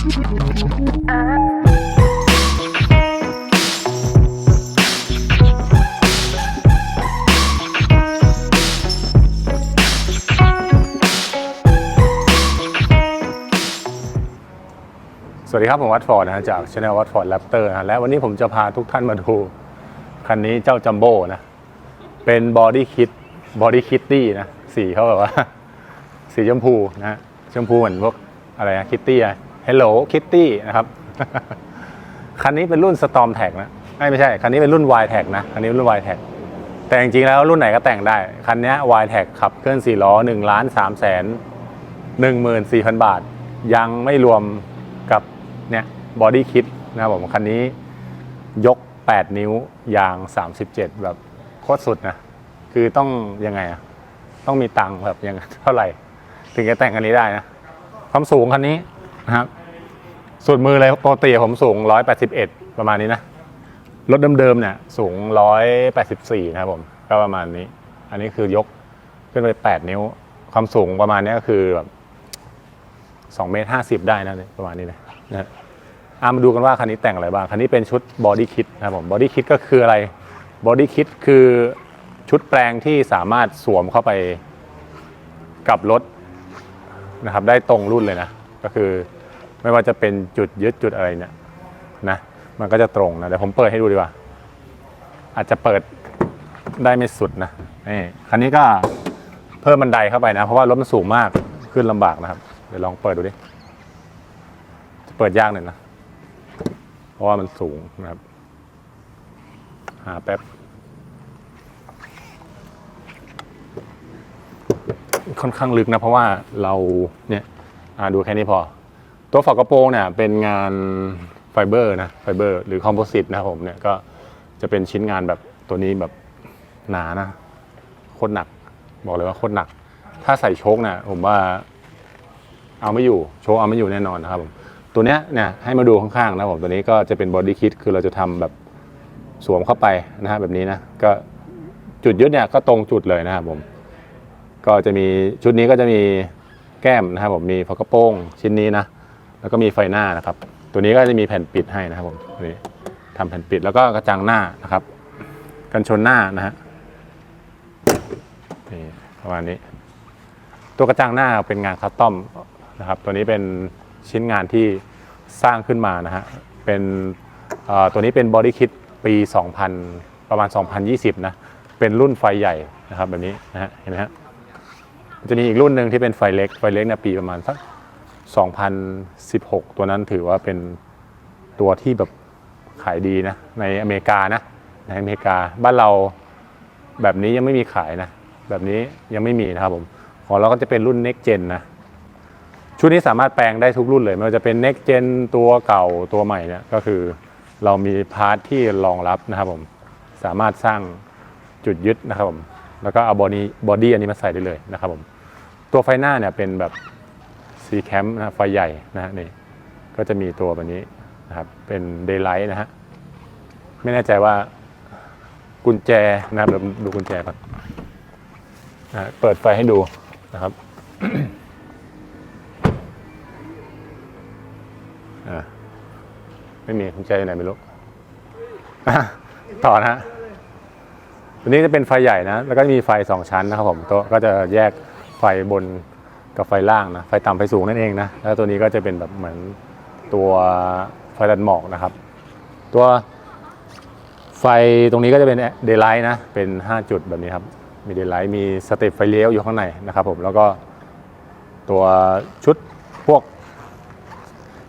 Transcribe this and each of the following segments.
สวัสดีครับ ผมวัตฟอร์ดนะฮะจากช anel วัตฟอร์ดแรปเตอร์นะและวันนี้ผมจะพาทุกท่านมาดู คันนี้เจ้าจัมโบ้นะ เป็นบอดี้คิดบอดี้คิตตี้นะ สีเขาแบบว่า สีชมพูนะชมพูเหมือนพวกอะไรนะคิตตี้อะ Hello Kitty นะครับ คันนี้เป็นรุ่น Storm Tag นะไม่ไม่ใช่ คันนี้เป็นรุ่น Y Tag นะคันนี้เป็นรุ่น Y Tag แต่จริงๆแล้วรุ่นไหนก็แต่งได้ คันนี้ Y Tag ขับเคลื่อน4ล้อ1ล้าน3แสน14,000 บาท ยังไม่รวมกับเนี่ยบอดี้คิดนะครับผมคันนี้ยก 8 นิ้วยาง 37 แบบโคตรสุดนะ คือต้องยังไงอะต้องมีตังค์แบบยังเท่าไหร่ ถึงจะแต่งคันนี้ได้นะ ความสูงคันนี้นะครับ สุดมือเลยปกติผมสูง 181 ประมาณนี้นะ รถเดิมๆเนี่ยสูง 184 นะครับผม ก็ประมาณนี้ อันนี้คือยกขึ้นไป 8 นิ้ว ความสูงประมาณนี้ก็คือแบบ2เมตร50 ได้นะประมาณนี้เลยนะฮะอะมาดูกันว่าคันนี้แต่งอะไรบ้าง คันนี้เป็นชุดบอดี้คิ t นะครับผมบอดี้คิ t ก็คืออะไรบอดี้คิ t คือชุดแปลงที่สามารถสวมเข้าไปกับรถนะครับ ได้ตรงรุ่นเลยนะ ก็คือ ไม่ว่าจะเป็นจุดยึดจุดอะไรเนี่ยนะ มันก็จะตรงนะเดี๋ยวผมเปิดให้ดูดีกว่า อาจจะเปิดได้ไม่สุดนะนี่คันนี้ก็เพิ่มบันไดเข้าไปนะ เพราะว่ารถมันสูงมากขึ้นลำบากนะครับ เดี๋ยวลองเปิดดูดิ จะเปิดยากหน่อยนะ เพราะว่ามันสูงนะครับ หาแป๊บ ค่อนข้างลึกนะ เพราะว่าเราเนี่ยอ่าดูแค่นี้พอ ตัวฝากระโปรงเนี่ยเป็นงานไฟเบอร์นะไฟเบอร์หรือคอมโพสิตนะผมเนี่ยก็จะเป็นชิ้นงานแบบตัวนี้แบบหนานะโคตรหนัก บอกเลยว่าโคตรหนัก ถ้าใส่โชคเนี่ยผมว่าเอาไม่อยู่โชคเอาไม่อยู่แน่นอนนะครับผมตัวเนี้ยเนี่ยให้มาดูข้างๆนะผมตัวนี้ก็จะเป็นบอดี้คิดคือเราจะทำแบบสวมเข้าไปนะฮะแบบนี้นะก็จุดยึดเนี่ยก็ตรงจุดเลยนะครับผม ก็จะมีชุดนี้ก็จะมีแก้มนะครับผมมีฝากระโปรงชิ้นนี้นะ แล้วก็มีไฟหน้านะครับ ตัวนี้ก็จะมีแผ่นปิดให้นะครับผมตัวนี้ทำแผ่นปิดแล้วก็กระจังหน้านะครับ กันชนหน้านะฮะนี่ประมาณนี้ ตัวกระจังหน้าเป็นงานคัสตอมนะครับ ตัวนี้เป็นชิ้นงานที่สร้างขึ้นมานะฮะเป็นอ่อตัวนี้เป็นบอดี้คิดปี 2000 ประมาณ 2020 นะ เป็นรุ่นไฟใหญ่นะครับแบบนี้นะฮะเห็นไหมฮะจะมีอีกรุ่นหนึ่งที่เป็นไฟเล็ก ไฟเล็กเนี่ยปีประมาณสัก 2016 ตัวนั้นถือว่าเป็นตัวที่แบบขายดีนะ ในอเมริกานะ ในอเมริกาบ้านเราแบบนี้ยังไม่มีขายนะ แบบนี้ยังไม่มีนะครับผมของเราก็จะเป็นรุ่น next gen นะ ชุดนี้สามารถแปลงได้ทุกรุ่นเลยไม่ว่าจะเป็น next gen ตัวเก่าตัวใหม่เนี่ยก็คือเรามีพาร์ทที่รองรับนะครับผมสามารถสร้างจุดยึดนะครับผมแล้วก็เอาบอดี้บอดี้อันนี้มาใส่ได้เลยนะครับผมตัวไฟหน้าเนี่ยเป็นแบบ ซีแคมนะไฟใหญ่นะฮะนี่ก็จะมีตัวแบบนี้นะครับเป็นเดย์ไลท์นะฮะไม่แน่ใจว่ากุญแจนะครับเดี๋ยวดูกุญแจก่อนนะเปิดไฟให้ดูนะครับไม่มีกุญแจอยู่ไหนไม่รู้ต่อนะฮะตัวนี้จะเป็นไฟใหญ่นะ แล้วก็มีไฟ2ชั้นนะครับผมตัวก็จะแยกไฟบน กับไฟล่างนะไฟต่ำไฟสูงนั่นเองนะแล้วตัวนี้ก็จะเป็นแบบเหมือนตัวไฟดันหมอกนะครับ ตัวไฟตรงนี้ก็จะเป็นเดย์ไลท์นะเป็น 5 จุดแบบนี้ครับมีเดย์ไลท์มีสเตปไฟเลี้ยวอยู่ข้างในนะครับผมแล้วก็ตัวชุดพวก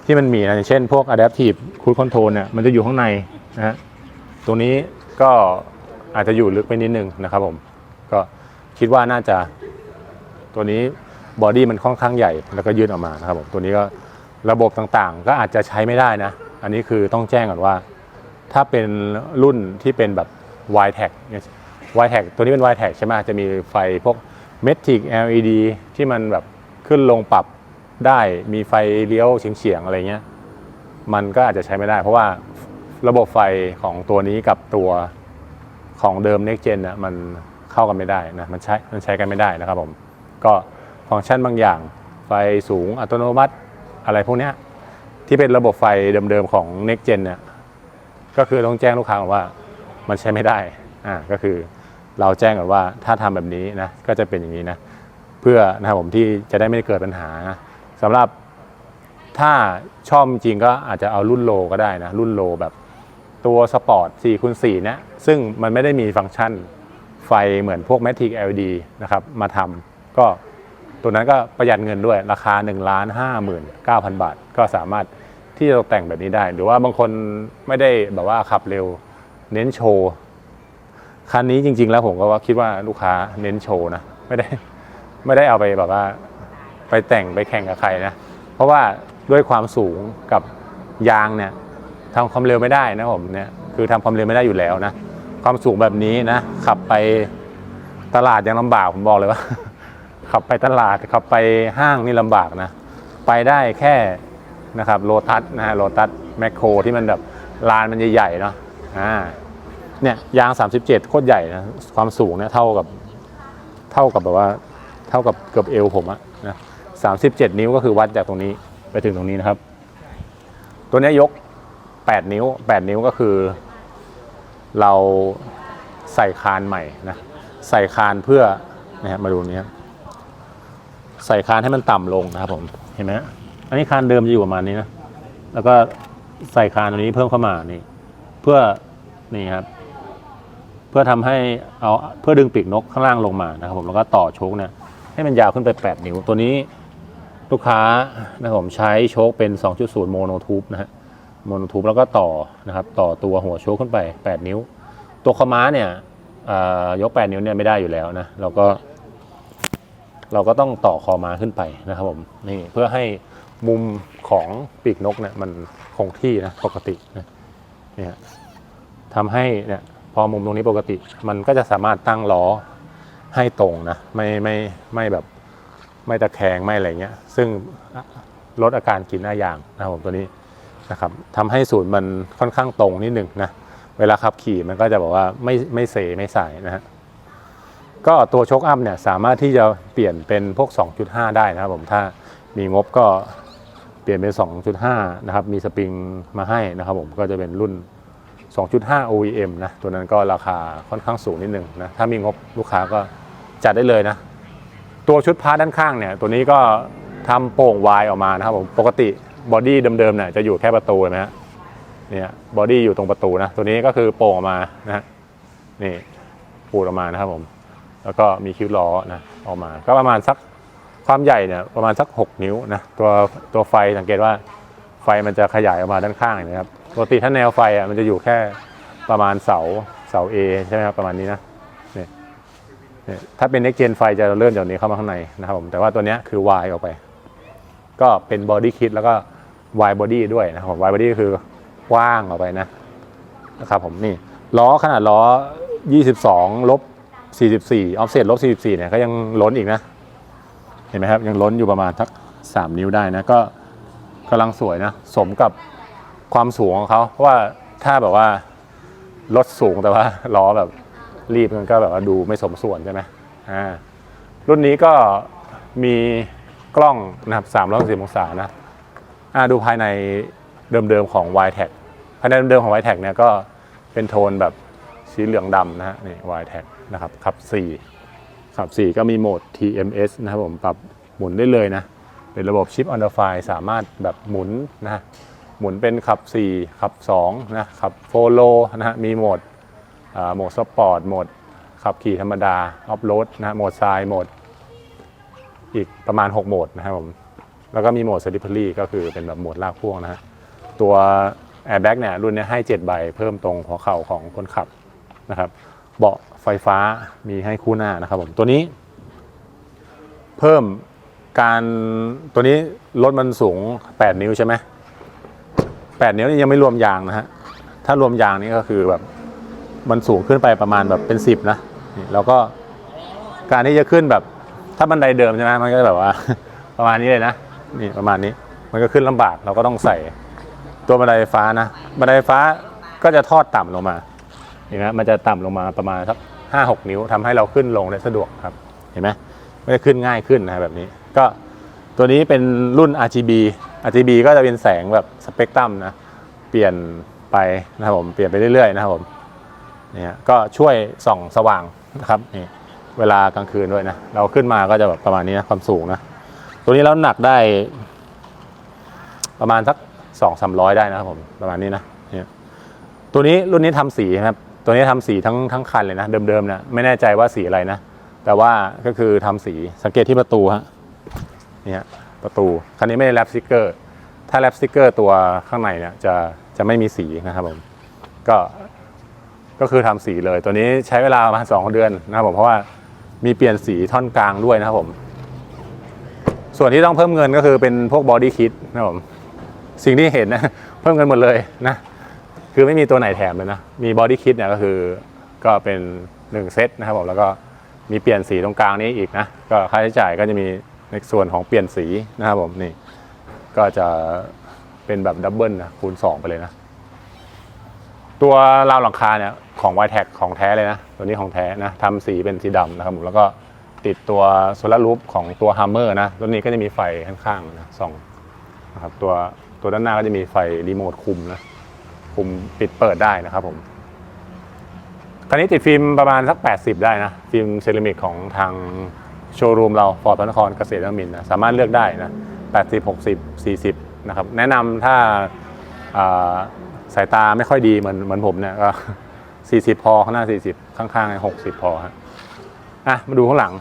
ที่มันมีนะอย่างเช่นพวก Adaptive Cruise Control เนี่ยมันจะอยู่ข้างในนะฮะตรงนี้ก็อาจจะอยู่ลึกไปนิดนึงนะครับผมก็คิดว่าน่าจะตัวนี้ บอดี้มันค่อนข้างใหญ่แล้วก็ยืดออกมานะครับผมตัวนี้ก็ระบบต่างๆ ก็อาจจะใช้ไม่ได้นะ อันนี้คือต้องแจ้งก่อนว่า ถ้าเป็นรุ่นที่เป็นแบบ y t a g y t a g ตัวนี้เป็น y t a g ใช่ไหมจะมีไฟพวก Matic LED ที่มันแบบขึ้นลงปรับได้มีไฟเลี้ยวเฉียงๆอะไรเงี้ยมันก็อาจจะใช้ไม่ได้ เพราะว่าระบบไฟของตัวนี้กับตัวของเดิม Next Gen น่ะมันเข้ากันไม่ได้นะมันใช้มันใช้กันไม่ได้นะครับผมก็ ฟังก์ชันบางอย่าง ไฟสูงอัตโนมัติอะไรพวกนี้ที่เป็นระบบไฟเดิมๆของ Next Gen เนี่ยก็คือต้องแจ้งลูกค้าว่ามันใช้ไม่ได้อ่าก็คือเราแจ้งก่อนว่าถ้าทำแบบนี้นะก็จะเป็นอย่างนี้นะเพื่อนะครับผมที่จะได้ไม่เกิดปัญหานะสำหรับถ้าชอบจริงก็อาจจะเอารุ่นโลก็ได้นะรุ่นโลแบบตัวสปอร์ต4คูณ4เนี่ยซึ่งมันไม่ได้มีฟังก์ชันไฟเหมือนพวก Matic LED นะครับมาทำก็ ตัวนั้นก็ประหยัดเงินด้วยราคา1นึ่งล้านห้าหมื่นเก้าพันบาท ก็สามารถที่จะตกแต่งแบบนี้ได้ หรือว่าบางคนไม่ได้แบบว่าขับเร็วเน้นโชว์คันนี้จริง ๆ แล้วผมก็ว่าคิดว่าลูกค้าเน้นโชว์นะไม่ได้ไม่ได้เอาไปแบบว่าไปแต่งไปแข่งกับใครนะเพราะว่าด้วยความสูงกับยางเนี่ยทำความเร็วไม่ได้นะผมเนี่ยคือทำความเร็วไม่ได้อยู่แล้วนะความสูงแบบนี้นะขับไปตลาดยังลำบากผมบอกเลยว่า ขับไปตลาดขับไปห้างนี่ลำบากนะ ไปได้แค่นะครับโลตัสนะฮะโลตัสแมคโครที่มันแบบลานมันใหญ่ๆเนาะอ่าเนี่ยยาง 37 โคตรใหญ่นะความสูงเนี่ยเท่ากับเท่ากับแบบว่าเท่ากับเกือบเอวผมอะนะ37นิ้วก็คือวัดจากตรงนี้ไปถึงตรงนี้นะครับ ตัวนี้ยยก 8 นิ้ว 8 นิ้วก็คือ เราใส่คานใหม่นะใส่คานเพื่อนะฮะมาดูนี้ครับ ใส่คานให้มันต่ำลงนะครับผมเห็นไหมฮะอันนี้คานเดิมจะอยู่ประมาณนี้นะแล้วก็ใส่คานตัวนี้เพิ่มเข้ามานี่เพื่อนี่ครับเพื่อทำให้เอาเพื่อดึงปีกนกข้างล่างลงมานะครับผมแล้วก็ต่อโชคเนี่ยให้มันยาวขึ้นไป 8 นิ้วตัวนี้ลูกค้านะครับผมใช้โชคเป็น 2.0 โมโนทูบนะฮะโมโนทูบแล้วก็ต่อนะครับต่อตัวหัวโชคขึ้นไป 8 นิ้ว ตัวคอม้าเนี่ยยก 8 นิ้วเนี่ยไม่ได้อยู่แล้วนะเราก็ เราก็ต้องต่อคอมาขึ้นไปนะครับผมนี่เพื่อให้มุมของปีกนกเนี่ยมันคงที่นะปกตินะเนี่ยทำให้เนี่ยพอมุมตรงนี้ปกติ มันก็จะสามารถตั้งล้อให้ตรงนะไม่ไม่ไม่แบบไม่ตะแคงไม่อะไรเงี้ยซึ่งลดอาการกินหน้ายางนะครับผมตัวนี้นะครับทำให้ศูนย์มันค่อนข้างตรงนิดหนึ่งนะเวลาขับขี่มันก็จะบอกว่าไม่ไม่เสไม่สายนะฮะ ก็ตัวโชคอัพเนี่ยสามารถที่จะเปลี่ยนเป็นพวก 2.5 ได้นะครับผมถ้ามีงบก็เปลี่ยนเป็น 2.5 นะครับ มีสปริงมาให้นะครับผมก็จะเป็นรุ่น 2.5 OEM นะ ตัวนั้นก็ราคาค่อนข้างสูงนิดนึงนะ ถ้ามีงบลูกค้าก็จัดได้เลยนะ ตัวชุดพาร์ทด้านข้างเนี่ย ตัวนี้ก็ทำโป่งวายออกมานะครับผม ปกติบอดี้เดิมๆเนี่ยจะอยู่แค่ประตูนะฮะ เนี่ยบอดี้อยู่ตรงประตูนะ ตัวนี้ก็คือโป่งออกมานะฮะ นี่ปูดออกมานะครับผม แล้วก็มีคิ้วล้อนะออกมา ก็ประมาณสักความใหญ่เนี่ยประมาณสัก 6 นิ้วนะตัวตัวไฟสังเกตว่าไฟมันจะขยายออกมาด้านข้างนะครับปกติถ้าแนวไฟอะมันจะอยู่แค่ประมาณเสาเสา A ใช่ไหมครับประมาณนี้นะเนี่ยเนี่ยถ้าเป็น next gen ไฟจะเลื่อนจากนี้เข้ามาข้างในนะครับผมแต่ว่าตัวนี้คือ Y ออกไป ก็เป็น body kit แล้วก็ Y body ด้วยนะครับผม Y body คือกว้างออกไปนะนะครับผมนี่ล้อขนาดล้อ 22ลบ 44 offset ลบ44เนี่ยก็ยังล้นอีกนะ เห็นไหมครับยังล้นอยู่ประมาณสัก 3 นิ้วได้นะก็กำลังสวยนะ สมกับความสูงของเขาเพราะว่าถ้าแบบว่ารถสูงแต่ว่าล้อแบบรีบมันก็แบบว่าดูไม่สมส่วนใช่ไหมอ่ารุ่นนี้ก็มีกล้องนะครับ360องศานะอ่าดูภายในเดิมๆของ y t e c ภายในเดิมๆของ y t e c เนี่ยก็เป็นโทนแบบสีเหลืองดำนะฮะนี่ y t e c นะครับขับ 4 ขับ 4 ก็มีโหมด TMS นะครับผมปรับหมุนได้เลยนะ เป็นระบบชิปออนเดอร์ไฟสามารถแบบหมุนนะหมุนเป็นขับ 4 ขับ2นะขับโฟโลนะมีโหมดโหมดสปอร์ตโหมดขับขี่ธรรมดาออฟโรดนะโหมดทรายโหมด อีกประมาณ 6 โหมดนะครับผมแล้วก็มีโหมด s ลิ p อรี่ก็คือเป็นแบบโหมดลากพ่วงนะฮะตัวแอร์แบ็กเนี่ยรุ่นนี้ให้ 7 ใบเพิ่มตรงหัวเข่าของคนขับนะครับ เบาะไฟฟ้ามีให้คู่หน้านะครับผมตัวนี้เพิ่มการตัวนี้รถมันสูง 8 นิ้วใช่ไหมแปดนิ้วนี่ยังไม่รวมยางนะฮะถ้ารวมยางนี่ก็คือแบบมันสูงขึ้นไปประมาณแบบเป็นสิบนะนี่แล้วก็การที่จะขึ้นแบบถ้าบันไดเดิมใช่ไหมมันก็แบบว่า ประมาณนี้เลยนะนี่ประมาณนี้มันก็ขึ้นลำบากเราก็ต้องใส่ตัวบันไดไฟฟ้านะบันไดไฟฟ้าก็จะทอดต่ำลงมา เห็นไหมมันจะต่ำลงมาประมาณสักห้าหกนิ้วทำให้เราขึ้นลงได้สะดวกครับ เห็นไหมไม่ได้ขึ้นง่ายขึ้นนะแบบนี้ ก็ตัวนี้เป็นรุ่น RGB RGB ก็จะเป็นแสงแบบสเปกตรัมนะ เปลี่ยนไปนะครับผมเปลี่ยนไปเรื่อยๆนะครับผมเนี่ยก็ช่วยส่องสว่างนะครับนี่เวลากลางคืนด้วยนะ เราขึ้นมาก็จะแบบประมาณนี้นะความสูงนะ ตัวนี้แล้วหนักได้ ประมาณสักสองสามร้อยได้นะครับผมประมาณนี้นะเนี่ยตัวนี้รุ่นนี้ทำสีนะครับ ตัวนี้ทำสีทั้งทั้งคันเลยนะ เดิมๆนะไม่แน่ใจว่าสีอะไรนะ แต่ว่าก็คือทำสีสังเกตที่ประตูฮะนี่ยประตูคันนี้ไม่ได้แรปสติกเกอร์ ถ้าแรปสติกเกอร์ตัวข้างในเนี่ยจะจะไม่มีสีนะครับผมก็ก็คือทำสีเลย ตัวนี้ใช้เวลาประมาณสองเดือนนะครับผมเพราะว่ามีเปลี่ยนสีท่อนกลางด้วยนะครับผม ส่วนที่ต้องเพิ่มเงินก็คือเป็นพวกบอดี้คิดนะครับผมสิ่งที่เห็นนะเพิ่มเงินหมดเลยนะ คือไม่มีตัวไหนแถมเลยนะ มีบอดี้คิดเนี่ยก็คือก็เป็น 1 เซตนะครับผมแล้วก็มีเปลี่ยนสีตรงกลางนี้อีกนะ ก็ค่าใช้จ่ายก็จะมีในส่วนของเปลี่ยนสีนะครับผมนี่ ก็จะเป็นแบบดับเบิลนะคูณ 2 ไปเลยนะ ตัวราวหลังคาเนี่ยของ y t e c ของแท้เลยนะ ตัวนี้ของแท้นะทำสีเป็นสีดำนะครับผมแล้วก็ติดตัวโซลารูปของตัว Hammer นะตัวนี้ก็จะมีไฟข้างๆนะส่องนะครับตัวตัวด้านหน้าก็จะมีไฟรีโมทคุมนะ คุมปิดเปิดได้นะครับผมคันนี้ติดฟิล์มประมาณสัก 80 ได้นะ ฟิล์มเซรามิกของทางโชว์รูมเราฟอร์ดพระนครเกษตรนมินนะสามารถเลือกได้นะ 80 60 40 นะครับ แนะนำถ้าาสายตาไม่ค่อยดีเหมือนเหมือนผมเนี่ยก็ 40 พอข้างหน้า 40 ข้างๆ 60 พอฮะอะมาดูข้างหลัง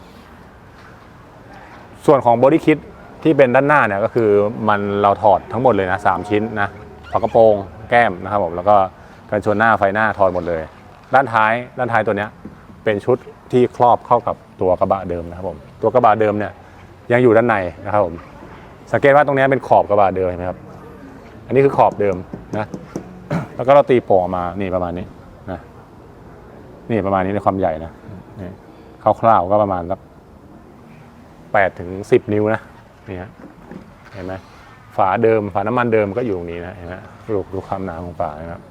ส่วนของบอดี้คิ t ที่เป็นด้านหน้าเนี่ยก็คือมันเราถอดทั้งหมดเลยนะสามชิ้นนะ ฝากระโปรงแก้มนะครับผมแล้วก็กันชนหน้าไฟหน้าถอดหมดเลย ด้านท้ายด้านท้ายตัวเนี้ยเป็นชุดที่ครอบเข้ากับตัวกระบะเดิมนะครับผมตัวกระบะเดิมเนี่ยยังอยู่ด้านในนะครับผมสังเกตว่าตรงนี้เป็นขอบกระบะเดิมเห็นไหมครับ อันนี้คือขอบเดิมนะแล้วก็เราตีโป่งออกมานี่ประมาณนี้นะนี่ประมาณนี้ในความใหญ่นะนี่คร่าวๆก็ประมาณสักแปดถึงสิบนิ้วนะนี่ฮะเห็นไหม ฝาเดิม ฝาน้ำมันเดิมก็อยู่ตรงนี้นะเห็นไหมลูดูความหนาของฝานะครับ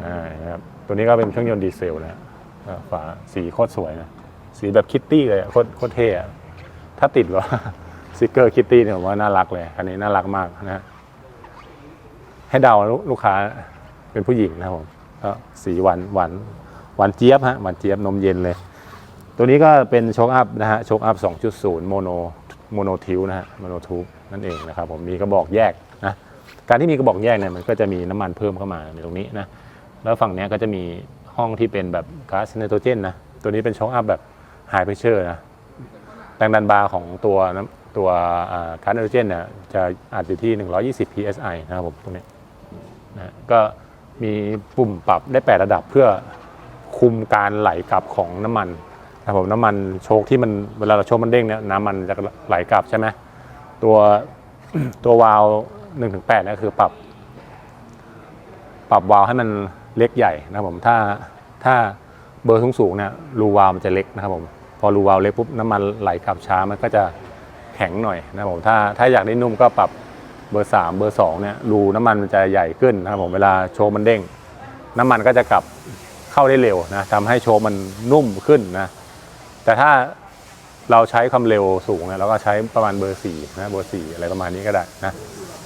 อ่านะครับตัวนี้ก็เป็นเครื่องยนต์ดีเซลนะฮะฝาสีโคตรสวยนะสีแบบคิตตี้เลยโคตรโคตรเท่อะถ้าติดว่าสติกเกอร์คิตตี้เนี่ยผมว่าน่ารักเลยคันนี้น่ารักมากนะฮะให้เดาลูกลูกค้าเป็นผู้หญิงนะผมก็สีหวานหวานหวานเจี๊ยบฮะหวานเจี๊ยบนมเย็นเลย ตัวนี้ก็เป็นโชคอัพนะฮะโชคอัพ 2.0 โมโนโมโนทิวนะฮะโมโนทูบ นั่นเองนะครับผมมีกระบอกแยกนะการที่มีกระบอกแยกเนี่ยมันก็จะมีน้ำมันเพิ่มเข้ามาในตรงนี้นะแล้วฝั่งนี้ก็จะมีห้องที่เป็นแบบก๊าซไนโตรเจนนะตัวนี้เป็นโชคอัพแบบไฮเพรสเชอร์นะแรงดันบาร์ของตัวน้ำตัวก๊าซไนโตรเจนเนี่ยจะอาจอยู่ที่ 120 psi นะครับผมตรงนี้นะก็มีปุ่มปรับได้ 8 ระดับเพื่อคุมการไหลกลับของน้ำมันนะครับผมน้ำมันโชคที่มันเวลาเราโชคมันเด้งเนี่ยน้ำมันจะไหลกลับใช่ไหม ตัวตัววาล์ว1-8ถึงเนี่คือปรับ ปรับวาล์วให้มันเล็กใหญ่นะครับผมถ้าถ้าเบอร์สูงๆเนี่ยรูวาล์วมันจะเล็กนะครับผมพอรูวาล์วเล็กปุ๊บน้ำมันไหลกลับช้ามันก็จะแข็งหน่อยนะครับผมถ้าถ้าอยากได้นุ่มก็ปรับเบอร์ 3 เบอร์2เนี่ยรูน้ำมันมันจะใหญ่ขึ้นนะครับผมเวลาโชว์มันเด้ง น้ำมันก็จะกลับเข้าได้เร็วนะทำให้โชว์มันนุ่มขึ้นนะแต่ถ้า เราใช้ความเร็วสูงเนี่ยเราก็ใช้ประมาณเบอร์4นะเบอร์4อะไรประมาณนี้ก็ได้นะ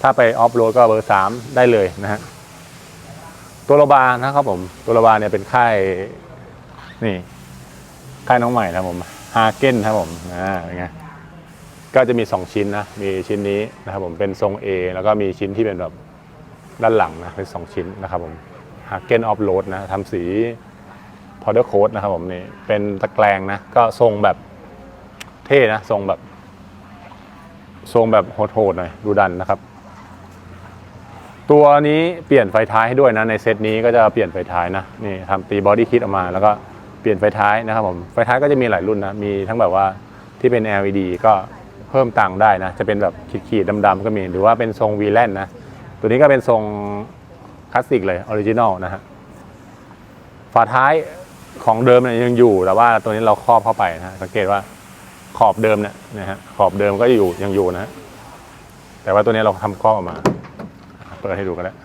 ถ้าไปออฟโรดก็เบอร์ 3 ได้เลยนะฮะตัวโรบานะครับผมตัวโรบาเนี่ยเป็นค่ายนี่ค่ายน้องใหม่นะครับผมฮาเก้นครับผมอ่าเป็นไงก็จะมี 2 ชิ้นนะมีชิ้นนี้นะครับผมเป็นทรง A แล้วก็มีชิ้นที่เป็นแบบด้านหลังนะเป็น 2 ชิ้นนะครับผม h a g e n Off Road นะทำสี Powder Coat นะครับผมนี่เป็นตะแกรงนะก็ทรงแบบ เท่นะทรงแบบทรงแบบโหดๆหน่อยดูดันนะครับ ตัวนี้เปลี่ยนไฟท้ายให้ด้วยนะ ในเซตนี้ก็จะเปลี่ยนไฟท้ายนะนี่ทำตีบอดี้คิดออกมาแล้วก็เปลี่ยนไฟท้ายนะครับผมไฟท้ายก็จะมีหลายรุ่นนะมีทั้งแบบว่าที่เป็น LED ก็เพิ่มตังค์ได้นะ จะเป็นแบบขีดๆดำๆก็มี หรือว่าเป็นทรง v l a n นนะ ตัวนี้ก็เป็นทรงคลาสสิกเลยออริจินอลนะฮะฝาท้ายของเดิมเนี่ยยังอยู่แต่ว่าตัวนี้เราครอบเข้าไปนะสังเกตว่า ขอบเดิมเนี่ยนะฮะขอบเดิมก็อยู่ยังอยู่นะฮะแต่ว่าตัวนี้เราทำครอออกมา เปิดให้ดูกันแล้ว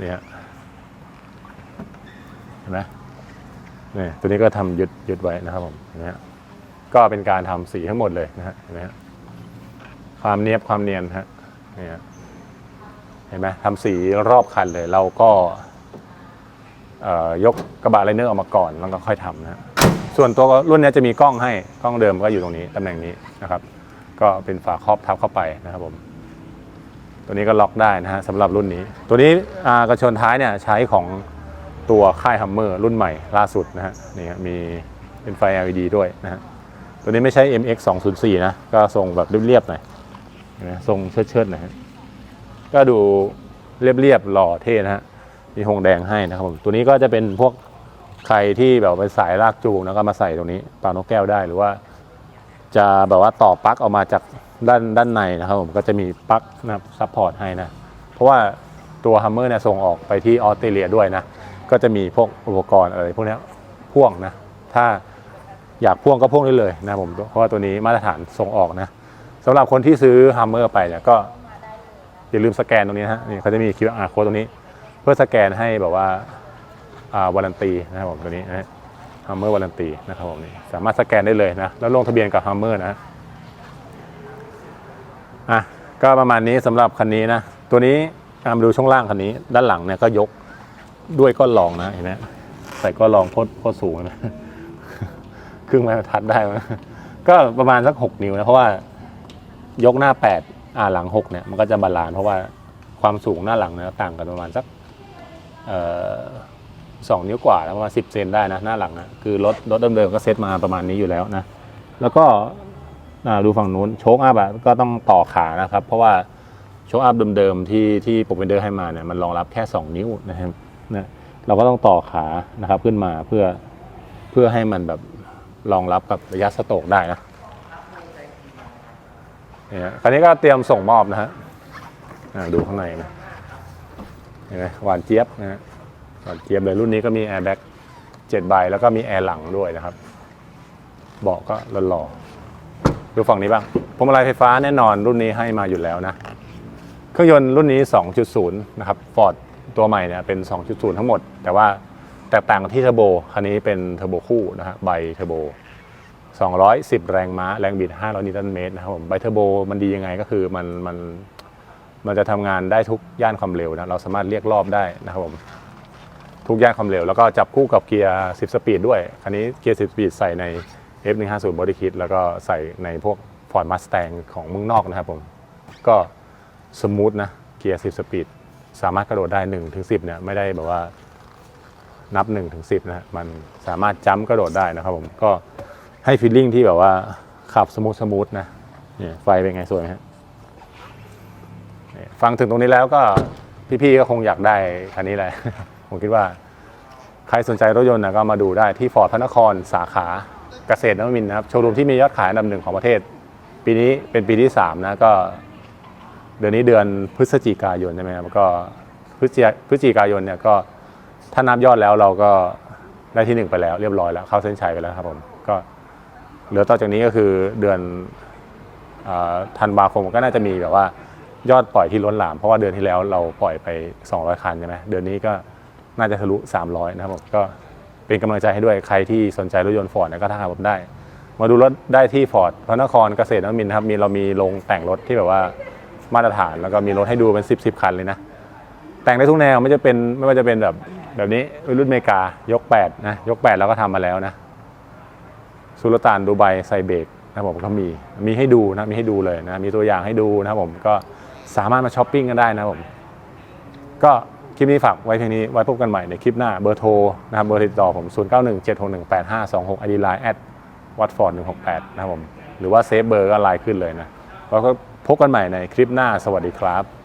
นี่ฮะเห็นไหมนี่ตัวนี้ก็ทำยึดยึดไว้นะครับผมเห็นะฮะก็เป็นการทำสีทั้งหมดเลยนะฮะเห็นไหมฮะความเนียบความเนียนฮะนี่ฮะเห็นไหมทำสีรอบคันเลย เราก็เอ่อยกกระบะไลเนอร์ออกมาก่อนแล้วก็ค่อยทำนะฮะ ส่วนตัวรุ่นนี้จะมีกล้องให้กล้องเดิมก็อยู่ตรงนี้ตำแหน่งนี้นะครับ ก็เป็นฝาครอบทับเข้าไปนะครับผม ตัวนี้ก็ล็อกได้นะฮะสำหรับรุ่นนี้ ตัวนี้กระชนท้ายเนี่ยใช้ของตัวค่ายฮัมเมอร์รุ่นใหม่ล่าสุดนะฮะนี่ฮะมีเป็นไฟ LED ด้วยนะฮะตัวนี้ไม่ใช่ MX 204นะก็ทรงแบบเรียบๆหน่อยนไหมทรงเชิดๆหน่อยก็ดูเรียบๆหล่อเท่นะฮะมีหงแดงให้นะครับผมตัวนี้ก็จะเป็นพวก ใครที่แบบเป็นสายลากจูงแล้วก็มาใส่ตรงนี้ปานกแก้วได้หรือว่า จะแบบว่าต่อปลั๊กออกมาจากด้านด้านในนะครับผมก็จะมีปลั๊กนะซัพพอร์ตให้นะ เพราะว่าตัวฮัมเมอร์เนี่ยส่งออกไปที่ออสเตรเลียด้วยนะ ก็จะมีพวกอุปกรณ์อะไรพวกนี้พ่วงนะ ถ้าอยากพ่วงก็พ่วงได้เลยนะผมเพราะว่าตัวนี้มาตรฐานส่งออกนะสำหรับคนที่ซื้อฮัมเมอร์ไปเนี่ยก็อย่าลืมสแกนตรงนี้นะฮะนี่เขาจะมี QR code ตรงนี้ เพื่อสแกนให้แบบว่า วารันตีนะครับผมตัวนี้นะฮัมเมอร์วารันตีนะครับผมนี่สามารถสแกนได้เลยนะแล้วลงทะเบียนกับฮัมเมอร์นะอะก็ประมาณนี้สำหรับคันนี้นะตัวนี้มาดูช่วงล่างคันนี้ ด้านหลังเนี่ยก็ยกด้วยก้อนรองนะเห็นไหมใส่ก้อนรองโคตรโคตรสูงนะครึ่งไม้บรรทัดได้มั้ยก็ประมาณสัก 6 นิ้วนะเพราะว่ายกหน้า 8 อ่าหลัง 6 เนี่ยมันก็จะบาลานซ์เพราะว่าความสูงหน้าหลังเนี่ยต่างกันประมาณสักเอ่อ สองนิ้วกว่าแล้วประมาณสิบเซนได้นะหน้าหลังนะคือรถรถเดิมๆก็เซ็ตมาประมาณนี้อยู่แล้วนะแล้วก็ดูฝั่งนู้นโชคอัพอะก็ต้องต่อขานะครับ เพราะว่าโชคอัพเดิมๆที่ที่ผมเป็นเดอร์ให้มาเนี่ยมันรองรับแค่ 2 นิ้วนะครับนะเราก็ต้องต่อขานะครับขึ้นมาเพื่อเพื่อให้มันแบบรองรับกับระยะสโตกได้นะเนี่ยคราวนี้ก็เตรียมส่งมอบนะฮะดูข้างในนะเห็นไหมหวานเจี๊ยบนะฮะ เจี๊ยบเลยรุ่นนี้ก็มีแอร์แบ็กเจ็ดใบแล้วก็มีแอร์หลังด้วยนะครับเบาะก็หล่อดูฝั่งนี้บ้างพวงมาลัยไฟฟ้าแน่นอนรุ่นนี้ให้มาอยู่แล้วนะ เครื่องยนต์รุ่นนี้ 2.0 นะครับฟอร์ดตัวใหม่เนี่ยเป็น 2.0 ทั้งหมด แต่ว่าแตกต่างที่เทอร์โบ คันนี้เป็นเทอร์โบคู่นะฮะใบเทอร์โบ 210 แรงม้า แรงบิด 500 นิวตันเมตรนะครับผม ใบเทอร์โบมันดียังไงก็คือมันมันมันจะทำงานได้ทุกย่านความเร็วนะ เราสามารถเรียกรอบได้นะครับผม ทุกย่านความเร็ว แล้วก็จับคู่กับเกียร์ 10 สปีดด้วย คันนี้เกียร์ 10 สปีดใส่ใน F150 Body Kit แล้วก็ใส่ในพวก Ford Mustang ของเมืองนอกนะครับผมก็สมูทนะเกียร์ 10 สปีดสามารถกระโดดได้1ถึง10เนี่ยไม่ได้แบบว่านับ1ถึง10นะมันสามารถจัมป์กระโดดได้นะครับผมก็ให้ฟีลลิ่งที่แบบว่าขับสมูทสมูทนะเนี่ยไฟเป็นไงสวยไหมฮะฟังถึงตรงนี้แล้วก็พี่ๆก็คงอยากได้คันนี้แหละ ผมคิดว่า ใครสนใจรถยนต์นะก็มาดูได้ที่ฟอร์ดพระนครสาขาเกษตรนวมินนะครับโชว์รูมที่มียอดขายอันดับหนึ่งของประเทศ ปีนี้เป็นปีที่ 3 นะก็ เดือนนี้เดือนพฤศจิกายนใช่ไหมครับก็พฤศจิพฤศจิกายนเนี่ยก็ถ้านับยอดแล้วเราก็ได้ที่หนึ่งไปแล้ว เรียบร้อยแล้วเข้าเส้นชัยไปแล้วครับผมก็เหลือต่อจากนี้ก็คือเดือนธันวาคมก็น่าจะมีแบบว่ายอดปล่อยที่ล้นหลามเพราะว่าเดือนที่แล้วเราปล่อยไป 200 คันใช่ไหมเดือนนี้ก็ น่าจะทะลุ 300 นะครับผมก็เป็นกำลังใจให้ด้วยใครที่สนใจรถยนต์ฟอร์ดก็ทักหาผมได้ มาดูรถได้ที่ฟอร์ดพระนครเกษตรนวมินทร์นะครับมีเรามีโรงแต่งรถที่แบบว่ามาตรฐานแล้วก็มีรถให้ดูเป็น 10 10คันเลยนะ แต่งได้ทุกแนวไม่จะเป็นไม่ว่าจะเป็นแบบแบบนี้รุ่นอเมริกายก 8 นะ ยก 8 แล้วก็ทำมาแล้วนะสุลต่านดูไบไซเบกนะครับผมก็มีมีให้ดูนะมีให้ดูเลยนะมีตัวอย่างให้ดูนะครับผมก็สามารถมาช้อปปิ้งกันได้นะครับผมก็ คลิปนี้ฝากไว้เพียงนี้ไว้พบกันใหม่ในคลิปหน้าเบอร์โทรนะครับเบอร์ติดต่อผม 0 9 1 7 6 1 8 5 2 6 ID Line แอดวัตฟอร์ด168 นะครับผม หรือว่าเซฟเบอร์ก็ไลน์ขึ้นเลยนะแล้วก็พบกันใหม่ในคลิปหน้าสวัสดีครับ